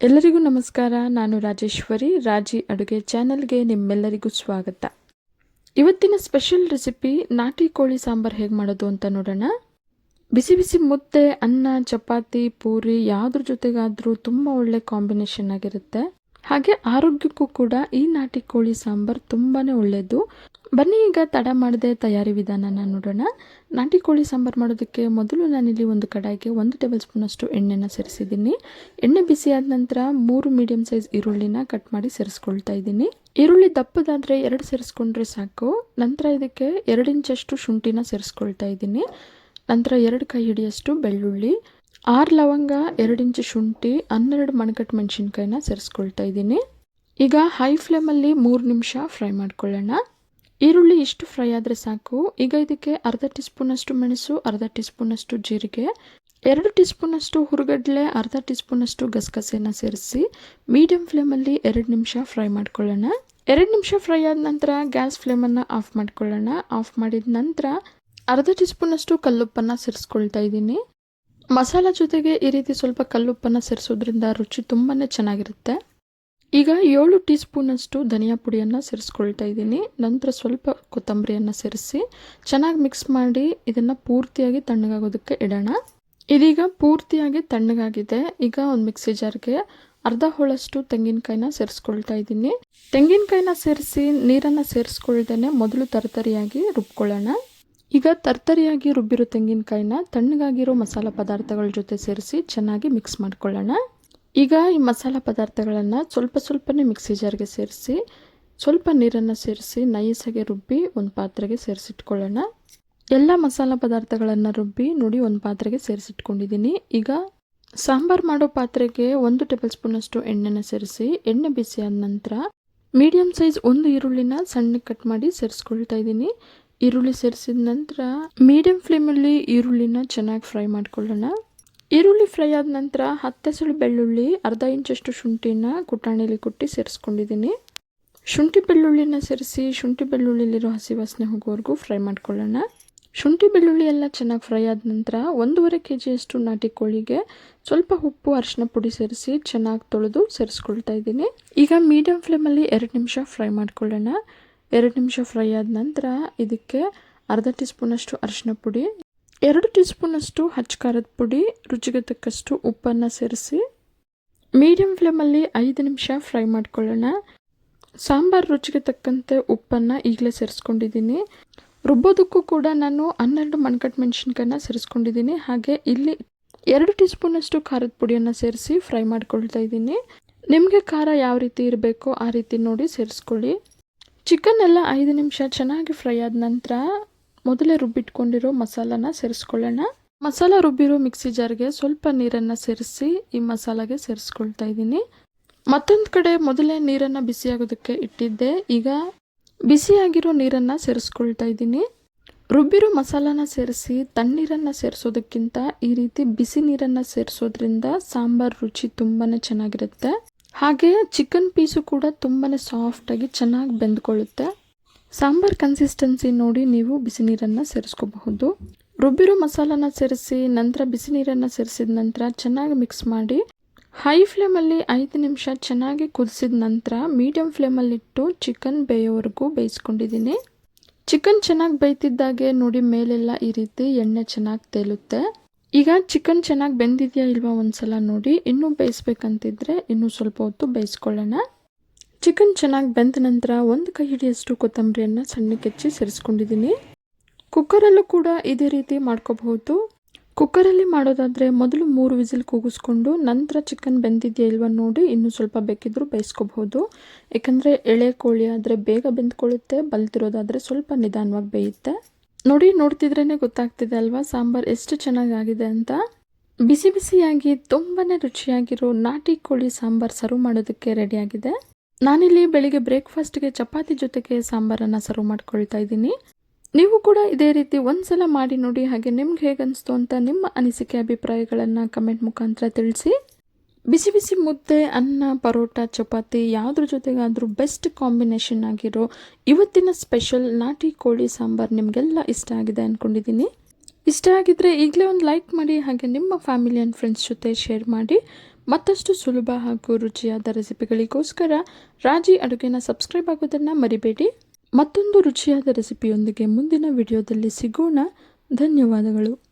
ಎಲ್ಲರಿಗೂ ನಮಸ್ಕಾರ. ನಾನು ರಾಜೇಶ್ವರಿ. ರಾಜಿ ಅಡುಗೆ ಚಾನಲ್ಗೆ ನಿಮ್ಮೆಲ್ಲರಿಗೂ ಸ್ವಾಗತ. ಇವತ್ತಿನ ಸ್ಪೆಷಲ್ ರೆಸಿಪಿ ನಾಟಿ ಕೋಳಿ ಸಾಂಬಾರು ಹೇಗೆ ಮಾಡೋದು ಅಂತ ನೋಡೋಣ. ಬಿಸಿ ಬಿಸಿ ಮುದ್ದೆ, ಅನ್ನ, ಚಪಾತಿ, ಪೂರಿ ಯಾವುದ್ರ ಜೊತೆಗಾದರೂ ತುಂಬ ಒಳ್ಳೆ ಕಾಂಬಿನೇಷನ್ ಆಗಿರುತ್ತೆ. ಹಾಗೆ ಆರೋಗ್ಯಕ್ಕೂ ಕೂಡ ಈ ನಾಟಿ ಕೋಳಿ ಸಾಂಬಾರು ತುಂಬಾ ಒಳ್ಳೆಯದು ಬನ್ನಿ, ಈಗ ತಡ ಮಾಡದೆ ತಯಾರಿ ವಿಧಾನನ ನೋಡೋಣ. ನಾಟಿ ಕೋಳಿ ಸಾಂಬಾರು ಮಾಡೋದಕ್ಕೆ ಮೊದಲು ನಾನಿಲ್ಲಿ ಒಂದು ಕಡಾಯಿಗೆ ಒಂದು ಟೇಬಲ್ ಸ್ಪೂನಷ್ಟು ಎಣ್ಣೆನ ಸೇರಿಸಿದ್ದೀನಿ. ಎಣ್ಣೆ ಬಿಸಿ ಆದ ನಂತರ ಮೂರು ಮೀಡಿಯಂ ಸೈಜ್ ಈರುಳ್ಳಿನ ಕಟ್ ಮಾಡಿ ಸೇರಿಸ್ಕೊಳ್ತಾ ಇದ್ದೀನಿ. ಈರುಳ್ಳಿ ದಪ್ಪದಾದರೆ ಎರಡು ಸೇರಿಸ್ಕೊಂಡ್ರೆ ಸಾಕು. ನಂತರ ಇದಕ್ಕೆ ಎರಡು ಇಂಚಷ್ಟು ಶುಂಠಿನ ಸೇರಿಸ್ಕೊಳ್ತಾ ಇದ್ದೀನಿ. ನಂತರ ಎರಡು ಕೈ ಹಿಡಿಯಷ್ಟು ಬೆಳ್ಳುಳ್ಳಿ, ಆರು ಲವಂಗ, ಎರಡು ಇಂಚು ಶುಂಠಿ, ಹನ್ನೆರಡು ಮಣಕಟ್ಟು ಮೆಣಸಿನ್ಕಾಯಿನ ಸೇರಿಸ್ಕೊಳ್ತಾ ಇದ್ದೀನಿ. ಈಗ ಹೈ ಫ್ಲೇಮಲ್ಲಿ ಮೂರು ನಿಮಿಷ ಫ್ರೈ ಮಾಡ್ಕೊಳ್ಳೋಣ. ಈರುಳ್ಳಿ ಇಷ್ಟು ಫ್ರೈ ಆದರೆ ಸಾಕು. ಈಗ ಇದಕ್ಕೆ ಅರ್ಧ ಟೀ ಸ್ಪೂನಷ್ಟು ಮೆಣಸು, ಅರ್ಧ ಟೀ ಸ್ಪೂನಷ್ಟು ಜೀರಿಗೆ, ಎರಡು ಟೀ ಸ್ಪೂನಷ್ಟು ಹುರುಗಡ್ಲೆ, ಅರ್ಧ ಟೀ ಸ್ಪೂನಷ್ಟು ಗಸಗಸೆನ ಸೇರಿಸಿ ಮೀಡಿಯಂ ಫ್ಲೇಮಲ್ಲಿ ಎರಡು ನಿಮಿಷ ಫ್ರೈ ಮಾಡ್ಕೊಳ್ಳೋಣ. ಎರಡು ನಿಮಿಷ ಫ್ರೈ ಆದ ನಂತರ ಗ್ಯಾಸ್ ಫ್ಲೇಮನ್ನು ಆಫ್ ಮಾಡ್ಕೊಳ್ಳೋಣ. ಆಫ್ ಮಾಡಿದ ನಂತರ ಅರ್ಧ ಟೀ ಸ್ಪೂನಷ್ಟು ಕಲ್ಲುಪ್ಪನ್ನು ಸೇರಿಸ್ಕೊಳ್ತಾ ಇದ್ದೀನಿ. ಮಸಾಲ ಜೊತೆಗೆ ಈ ರೀತಿ ಸ್ವಲ್ಪ ಕಲ್ಲುಪ್ಪನ್ನು ಸೇರಿಸೋದ್ರಿಂದ ರುಚಿ ತುಂಬಾ ಚೆನ್ನಾಗಿರುತ್ತೆ. ಈಗ ಏಳು ಟೀ ಸ್ಪೂನಷ್ಟು ಧನಿಯಾ ಪುಡಿಯನ್ನು ಸೇರಿಸ್ಕೊಳ್ತಾ ಇದ್ದೀನಿ. ನಂತರ ಸ್ವಲ್ಪ ಕೊತ್ತಂಬರಿಯನ್ನು ಸೇರಿಸಿ ಚೆನ್ನಾಗಿ ಮಿಕ್ಸ್ ಮಾಡಿ ಇದನ್ನು ಪೂರ್ತಿಯಾಗಿ ತಣ್ಣಗಾಗೋದಕ್ಕೆ ಇಡೋಣ. ಇದೀಗ ಪೂರ್ತಿಯಾಗಿ ತಣ್ಣಗಾಗಿದೆ. ಈಗ ಒಂದು ಮಿಕ್ಸಿ ಜಾರ್ಗೆ ಅರ್ಧ ಹೋಳಷ್ಟು ತೆಂಗಿನಕಾಯಿನ ಸೇರಿಸ್ಕೊಳ್ತಾ ಇದ್ದೀನಿ. ತೆಂಗಿನಕಾಯಿನ ಸೇರಿಸಿ ನೀರನ್ನು ಸೇರಿಸ್ಕೊಳ್ದೇನೆ ಮೊದಲು ತರತರಿಯಾಗಿ ರುಬ್ಕೊಳ್ಳೋಣ. ಈಗ ತರ್ತರಿಯಾಗಿ ರುಬ್ಬಿರೋ ತೆಂಗಿನಕಾಯಿನ ತಣ್ಣಗಾಗಿರೋ ಮಸಾಲೆ ಪದಾರ್ಥಗಳ ಜೊತೆ ಸೇರಿಸಿ ಚೆನ್ನಾಗಿ ಮಿಕ್ಸ್ ಮಾಡ್ಕೊಳ್ಳೋಣ. ಈಗ ಈ ಮಸಾಲ ಪದಾರ್ಥಗಳನ್ನು ಸ್ವಲ್ಪ ಸ್ವಲ್ಪನೇ ಮಿಕ್ಸಿ ಜಾರ್ಗೆ ಸೇರಿಸಿ, ಸ್ವಲ್ಪ ನೀರನ್ನು ಸೇರಿಸಿ ನೈಸಾಗಿ ರುಬ್ಬಿ ಒಂದು ಪಾತ್ರೆಗೆ ಸೇರಿಸಿಟ್ಕೊಳ್ಳೋಣ. ಎಲ್ಲ ಮಸಾಲ ಪದಾರ್ಥಗಳನ್ನು ರುಬ್ಬಿ ನೋಡಿ ಒಂದು ಪಾತ್ರೆಗೆ ಸೇರಿಸಿಟ್ಕೊಂಡಿದ್ದೀನಿ. ಈಗ ಸಾಂಬಾರು ಮಾಡೋ ಪಾತ್ರೆಗೆ ಒಂದು ಟೇಬಲ್ ಸ್ಪೂನಷ್ಟು ಎಣ್ಣೆನ ಸೇರಿಸಿ, ಎಣ್ಣೆ ಬಿಸಿ ಆದ ನಂತರ ಮೀಡಿಯಮ್ ಸೈಜ್ ಒಂದು ಈರುಳ್ಳಿನ ಸಣ್ಣಗೆ ಕಟ್ ಮಾಡಿ ಸೇರಿಸ್ಕೊಳ್ತಾ ಇದ್ದೀನಿ. ಈರುಳ್ಳಿ ಸೇರಿಸಿದ ನಂತರ ಮೀಡಿಯಂ ಫ್ಲೇಮಲ್ಲಿ ಈರುಳ್ಳಿನ ಚೆನ್ನಾಗಿ ಫ್ರೈ ಮಾಡ್ಕೊಳ್ಳೋಣ. ಈರುಳ್ಳಿ ಫ್ರೈ ಆದ ನಂತರ ಹತ್ತೆಸಳು ಬೆಳ್ಳುಳ್ಳಿ, ಅರ್ಧ ಇಂಚಷ್ಟು ಶುಂಠಿನ ಕುಟಾಣಿಲಿ ಕುಟ್ಟಿ ಸೇರಿಸ್ಕೊಂಡಿದ್ದೀನಿ. ಶುಂಠಿ ಬೆಳ್ಳುಳ್ಳಿನ ಸೇರಿಸಿ ಶುಂಠಿ ಬೆಳ್ಳುಳ್ಳಿಲಿರೋ ಹಸಿ ವಾಸನೆ ಹೋಗೋವರೆಗೂ ಫ್ರೈ ಮಾಡ್ಕೊಳ್ಳೋಣ. ಶುಂಠಿ ಬೆಳ್ಳುಳ್ಳಿ ಎಲ್ಲ ಚೆನ್ನಾಗಿ ಫ್ರೈ ಆದ ನಂತರ ಒಂದೂವರೆ ಕೆ ಜಿಯಷ್ಟು ನಾಟಿ ಕೋಳಿಗೆ ಸ್ವಲ್ಪ ಉಪ್ಪು, ಅರಿಶಿನ ಪುಡಿ ಸೇರಿಸಿ ಚೆನ್ನಾಗಿ ತೊಳೆದು ಸೇರಿಸ್ಕೊಳ್ತಾ ಇದ್ದೀನಿ. ಈಗ ಮೀಡಿಯಂ ಫ್ಲೇಮಲ್ಲಿ ಎರಡು ನಿಮಿಷ ಫ್ರೈ ಮಾಡ್ಕೊಳ್ಳೋಣ. ಎರಡು ನಿಮಿಷ ಫ್ರೈ ಆದ ನಂತರ ಇದಕ್ಕೆ ಅರ್ಧ ಟೀ ಸ್ಪೂನಷ್ಟು ಅರಿಶಿನ ಪುಡಿ ಎರಡು ಟೀ ಸ್ಪೂನಷ್ಟು ಹಚ್ಚ ಖಾರದ ಪುಡಿ, ರುಚಿಗೆ ತಕ್ಕಷ್ಟು ಉಪ್ಪನ್ನು ಸೇರಿಸಿ. ಮೀಡಿಯಂ ಫ್ಲೇಮಲ್ಲಿ ಐದು ನಿಮಿಷ ಫ್ರೈ ಮಾಡ್ಕೊಳ್ಳೋಣ. ಸಾಂಬಾರು ರುಚಿಗೆ ತಕ್ಕಂತೆ ಉಪ್ಪನ್ನು ಈಗಲೇ ಸೇರಿಸ್ಕೊಂಡಿದ್ದೀನಿ. ರುಬ್ಬೋದಕ್ಕೂ ಕೂಡ ನಾನು ಹನ್ನೆರಡು ಮಣ್ಕಟ್ಟು ಮೆಣಸಿನ್ಕಾಯನ್ನ ಸೇರಿಸ್ಕೊಂಡಿದ್ದೀನಿ. ಹಾಗೆ ಇಲ್ಲಿ ಎರಡು ಟೀ ಸ್ಪೂನಷ್ಟು ಖಾರದ ಪುಡಿಯನ್ನು ಸೇರಿಸಿ ಫ್ರೈ ಮಾಡ್ಕೊಳ್ತಾ ಇದ್ದೀನಿ. ನಿಮಗೆ ಖಾರ ಯಾವ ರೀತಿ ಇರಬೇಕೋ ಆ ರೀತಿ ನೋಡಿ ಸೇರಿಸ್ಕೊಳ್ಳಿ. ಚಿಕನ್ ಎಲ್ಲ ಐದು ನಿಮಿಷ ಚೆನ್ನಾಗಿ ಫ್ರೈ ಆದ ನಂತರ ಮೊದಲೇ ರುಬ್ಬಿಟ್ಕೊಂಡಿರೋ ಮಸಾಲಾನ ಸೇರಿಸ್ಕೊಳ್ಳೋಣ. ಮಸಾಲ ರುಬ್ಬಿರೋ ಮಿಕ್ಸಿ ಜಾರ್ಗೆ ಸ್ವಲ್ಪ ನೀರನ್ನು ಸೇರಿಸಿ ಈ ಮಸಾಲಾಗೆ ಸೇರಿಸ್ಕೊಳ್ತಾ ಇದ್ದೀನಿ. ಮತ್ತೊಂದು ಕಡೆ ಮೊದಲೇ ನೀರನ್ನು ಬಿಸಿಯಾಗೋದಕ್ಕೆ ಇಟ್ಟಿದ್ದೆ. ಈಗ ಬಿಸಿಯಾಗಿರೋ ನೀರನ್ನು ಸೇರಿಸ್ಕೊಳ್ತಾ ಇದ್ದೀನಿ. ರುಬ್ಬಿರೋ ಮಸಾಲಾನ ಸೇರಿಸಿ ತಣ್ಣೀರನ್ನು ಸೇರಿಸೋದಕ್ಕಿಂತ ಈ ರೀತಿ ಬಿಸಿ ನೀರನ್ನು ಸೇರಿಸೋದ್ರಿಂದ ಸಾಂಬಾರ್ ರುಚಿ ತುಂಬಾ ಚೆನ್ನಾಗಿರುತ್ತೆ. ಹಾಗೆ ಚಿಕನ್ ಪೀಸು ಕೂಡ ತುಂಬಾ ಸಾಫ್ಟಾಗಿ ಚೆನ್ನಾಗಿ ಬೆಂದ್ಕೊಳ್ಳುತ್ತೆ. ಸಾಂಬಾರ್ ಕನ್ಸಿಸ್ಟೆನ್ಸಿ ನೋಡಿ ನೀವು ಬಿಸಿ ನೀರನ್ನು ಸೇರಿಸ್ಕೋಬಹುದು. ರುಬ್ಬಿರೋ ಮಸಾಲಾನ ಸೇರಿಸಿ, ನಂತರ ಬಿಸಿ ನೀರನ್ನು ಸೇರಿಸಿದ ನಂತರ ಚೆನ್ನಾಗಿ ಮಿಕ್ಸ್ ಮಾಡಿ ಹೈ ಫ್ಲೇಮಲ್ಲಿ ಐದು ನಿಮಿಷ ಚೆನ್ನಾಗಿ ಕುದಿಸಿದ ನಂತರ ಮೀಡಿಯಂ ಫ್ಲೇಮಲ್ಲಿಟ್ಟು ಚಿಕನ್ ಬೇಯೋವರೆಗೂ ಬೇಯಿಸ್ಕೊಂಡಿದ್ದೀನಿ. ಚಿಕನ್ ಚೆನ್ನಾಗಿ ಬೇಯ್ತಿದ್ದಾಗೆ ನೋಡಿ ಮೇಲೆಲ್ಲ ಈ ರೀತಿ ಎಣ್ಣೆ ಚೆನ್ನಾಗಿ ತೇಲುತ್ತೆ. ಈಗ ಚಿಕನ್ ಚೆನ್ನಾಗಿ ಬೆಂದಿದೆಯಾ ಇಲ್ವಾ ಒಂದ್ಸಲ ನೋಡಿ, ಇನ್ನೂ ಬೇಯಿಸ್ಬೇಕಂತಿದ್ರೆ ಇನ್ನೂ ಸ್ವಲ್ಪ ಹೊತ್ತು ಬೇಯಿಸ್ಕೊಳ್ಳೋಣ. ಚಿಕನ್ ಚೆನ್ನಾಗಿ ಬೆಂದ ನಂತರ ಒಂದು ಕೈ ಹಿಡಿಯಷ್ಟು ಕೊತ್ತಂಬರಿಯನ್ನು ಸಣ್ಣಕ್ಕೆ ಹೆಚ್ಚಿ ಸೇರಿಸ್ಕೊಂಡಿದ್ದೀನಿ. ಕುಕ್ಕರಲ್ಲೂ ಕೂಡ ಇದೇ ರೀತಿ ಮಾಡ್ಕೋಬಹುದು. ಕುಕ್ಕರಲ್ಲಿ ಮಾಡೋದಾದರೆ ಮೊದಲು ಮೂರು ವಿಸಿಲ್ ಕೂಗಿಸ್ಕೊಂಡು ನಂತರ ಚಿಕನ್ ಬೆಂದಿದೆಯಾ ಇಲ್ವಾ ನೋಡಿ ಇನ್ನೂ ಸ್ವಲ್ಪ ಬೇಕಿದ್ದರೂ ಬೇಯಿಸ್ಕೋಬಹುದು. ಯಾಕಂದರೆ ಎಳೆ ಕೋಳಿ ಆದರೆ ಬೇಗ ಬೆಂದ್ಕೊಳ್ಳುತ್ತೆ, ಬಲ್ತಿರೋದಾದರೆ ಸ್ವಲ್ಪ ನಿಧಾನವಾಗಿ ಬೇಯುತ್ತೆ. ನೋಡಿ ನೋಡ್ತಿದ್ರೇ ಗೊತ್ತಾಗ್ತಿದೆ ಅಲ್ವಾ ಸಾಂಬಾರು ಎಷ್ಟು ಚೆನ್ನಾಗಾಗಿದೆ ಅಂತ. ಬಿಸಿ ಬಿಸಿಯಾಗಿ ತುಂಬಾ ರುಚಿಯಾಗಿರೋ ನಾಟಿ ಕೋಳಿ ಸಾಂಬಾರು ಸರ್ವ್ ಮಾಡೋದಕ್ಕೆ ರೆಡಿಯಾಗಿದೆ ನಾನಿಲ್ಲಿ ಬೆಳಿಗ್ಗೆ ಬ್ರೇಕ್ಫಾಸ್ಟ್ಗೆ ಚಪಾತಿ ಜೊತೆಗೆ ಸಾಂಬಾರನ್ನು ಸರ್ವ್ ಮಾಡ್ಕೊಳ್ತಾ ಇದ್ದೀನಿ. ನೀವು ಕೂಡ ಇದೇ ರೀತಿ ಒಂದ್ಸಲ ಮಾಡಿ ನೋಡಿ ಹಾಗೆ ನಿಮ್ಗೆ ಹೇಗೆ ಅನಿಸ್ತು ಅಂತ ನಿಮ್ಮ ಅನಿಸಿಕೆ ಅಭಿಪ್ರಾಯಗಳನ್ನು ಕಮೆಂಟ್ ಮುಖಾಂತರ ತಿಳಿಸಿ. ಬಿಸಿ ಬಿಸಿ ಮುದ್ದೆ, ಅನ್ನ, ಪರೋಟ, ಚಪಾತಿ ಯಾವುದ್ರ ಜೊತೆಗಾದರೂ ಬೆಸ್ಟ್ ಕಾಂಬಿನೇಷನ್ ಆಗಿರೋ ಇವತ್ತಿನ ಸ್ಪೆಷಲ್ ನಾಟಿ ಕೋಳಿ ಸಾಂಬಾರು ನಿಮಗೆಲ್ಲ ಇಷ್ಟ ಆಗಿದೆ ಅಂದ್ಕೊಂಡಿದ್ದೀನಿ ಇಷ್ಟ ಆಗಿದ್ರೆ ಈಗಲೇ ಒಂದು ಲೈಕ್ ಮಾಡಿ ಹಾಗೆ ನಿಮ್ಮ ಫ್ಯಾಮಿಲಿ ಆ್ಯಂಡ್ ಫ್ರೆಂಡ್ಸ್ ಜೊತೆ ಶೇರ್ ಮಾಡಿ. ಮತ್ತಷ್ಟು ಸುಲಭ ಹಾಗೂ ರುಚಿಯಾದ ರೆಸಿಪಿಗಳಿಗೋಸ್ಕರ ರಾಜಿ ಅಡುಗೆನ ಸಬ್ಸ್ಕ್ರೈಬ್ ಆಗೋದನ್ನು ಮರಿಬೇಡಿ. ಮತ್ತೊಂದು ರುಚಿಯಾದ ರೆಸಿಪಿಯೊಂದಿಗೆ ಮುಂದಿನ ವಿಡಿಯೋದಲ್ಲಿ ಸಿಗೋಣ. ಧನ್ಯವಾದಗಳು.